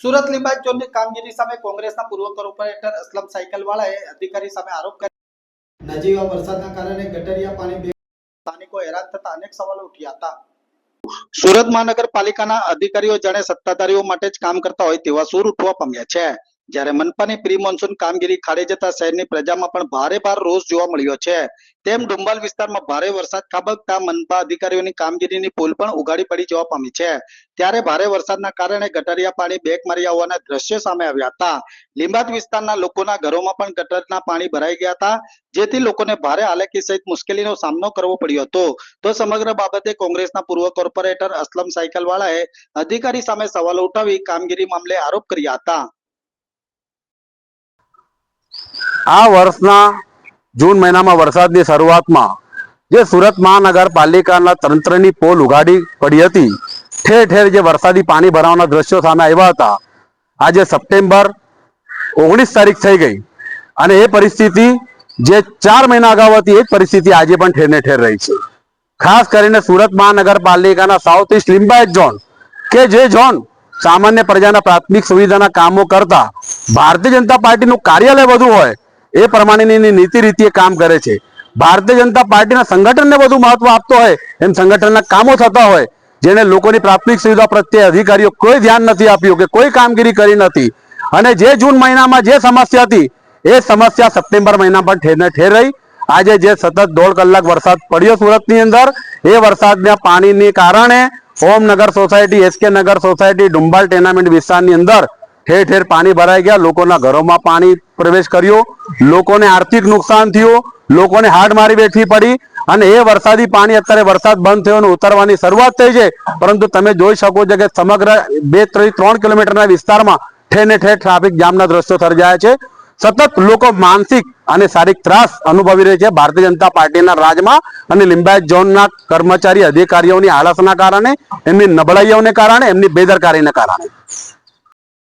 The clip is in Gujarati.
સુરત લીંબાયત ઝોનની કામગીરી સામે કોંગ્રેસના પૂર્વ કોર્પોરેટર અસલમ સાયકલવાળાએ અધિકારી સામે આરોપ કર્યો. નજીવા વરસાદના કારણે ગટરિયા પાણી બે સ્થાનિકો હેરાન થતા અનેક સવાલો ઉઠ્યા હતા. સુરત મહાનગરપાલિકાના અધિકારીઓ જાણે સત્તાધારીઓ માટે જ કામ કરતા હોય તેવા સૂર ઉઠવા પામ્યા છે. જ્યારે મનપાની પ્રી મોન્સૂન કામગીરી ખાડે જતા શહેરની પ્રજામાં પણ ભારે ભાર રોષ જોવા મળ્યો છે. તેમ ડુંબાલ વિસ્તારમાં ભારે વરસાદ ખાબકતા મનપા અધિકારીઓની કામગીરીની પુલ પણ ઉગાડી પડી જવા પામી છે. ત્યારે ભારે વરસાદના કારણે ગટરિયા પાણી બેક માર્યા હોવાના દ્રશ્યો સામે આવ્યા હતા. લીંબાત વિસ્તારના લોકોના ઘરોમાં પણ ગટરના પાણી ભરાઈ ગયા હતા, જેથી લોકોને ભારે હાલાકી સહિત મુશ્કેલીનો સામનો કરવો પડ્યો હતો. તો સમગ્ર બાબતે કોંગ્રેસના પૂર્વ કોર્પોરેટર અસલમ સાયકલવાળાએ અધિકારી સામે સવાલો ઉઠાવી કામગીરી મામલે આરોપ કર્યા હતા. આ વર્ષના જૂન મહિનામાં વરસાદની શરૂઆતમાં જે સુરત મહાનગરપાલિકાના તંત્રની પોલ ઉગાડી પડી હતી, ઠેર ઠેર જે વરસાદી પાણી ભરાવાના દ્રશ્યો સામે આવ્યા હતા. આજે સપ્ટેમ્બર ઓગણીસ તારીખ થઈ ગઈ અને એ પરિસ્થિતિ જે ચાર મહિના અગાઉ હતી, એ જ પરિસ્થિતિ આજે પણ ઠેર ને ઠેર રહી છે. ખાસ કરીને સુરત મહાનગરપાલિકાના સાઉથ ઇસ્ટ લિંબાયત ઝોન કે જે ઝોન સામાન્ય પ્રજાના પ્રાથમિક સુવિધાના કામો કરતા ભારતીય જનતા પાર્ટીનું કાર્યાલય વધુ હોય એ પ્રમાણેની નીતિ રીતિએ કામ કરે છે. ભારતીય જનતા પાર્ટીના સંગઠનને વધુ મહત્વ આપતો હોય, એમ સંગઠનના કામો થતા હોય જેને લોકોની પ્રાથમિક સુવિધા પ્રત્યે અધિકારીઓ કોઈ ધ્યાન નથી આપ્યું કે કોઈ કામગીરી કરી નથી. અને જે જૂન મહિનામાં જે સમસ્યા હતી, એ સમસ્યા સપ્ટેમ્બર મહિના પણ ઠેર ઠેર રહી. આજે જે સતત દોઢ કલાક વરસાદ પડ્યો સુરતની અંદર, એ વરસાદના પાણીને કારણે Omnagar society SK Nagar society, Dumbal tenement વિસ્તારની અંદર ઠેર ઠેર પાણી ભરાઈ ગયા, લોકોના ઘરોમાં પાણી પ્રવેશ કર્યો, લોકોને આર્થિક નુકસાન થયું, લોકોને હાડ મારી બેઠવી પડી અને એ વરસાદી પાણી અત્યારે વરસાદ બંધ થયો અને ઉતરવાની શરૂઆત થઈ છે. પરંતુ તમે જોઈ શકો છો કે સમગ્ર બે, ત્રણ કિલોમીટરના વિસ્તારમાં ઠેરને ઠેર ટ્રાફિક જામના દ્રશ્યો સર્જાયા છે. સતત લોકો માનસિક અને શારીરિક ત્રાસ અનુભવી રહી છે ભારતીય જનતા પાર્ટીના રાજમાં અને લિંબાયત ઝોનના કર્મચારી અધિકારીઓની આળસના કારણે, એમની નબળાઈઓને કારણે, એમની બેદરકારીને કારણે.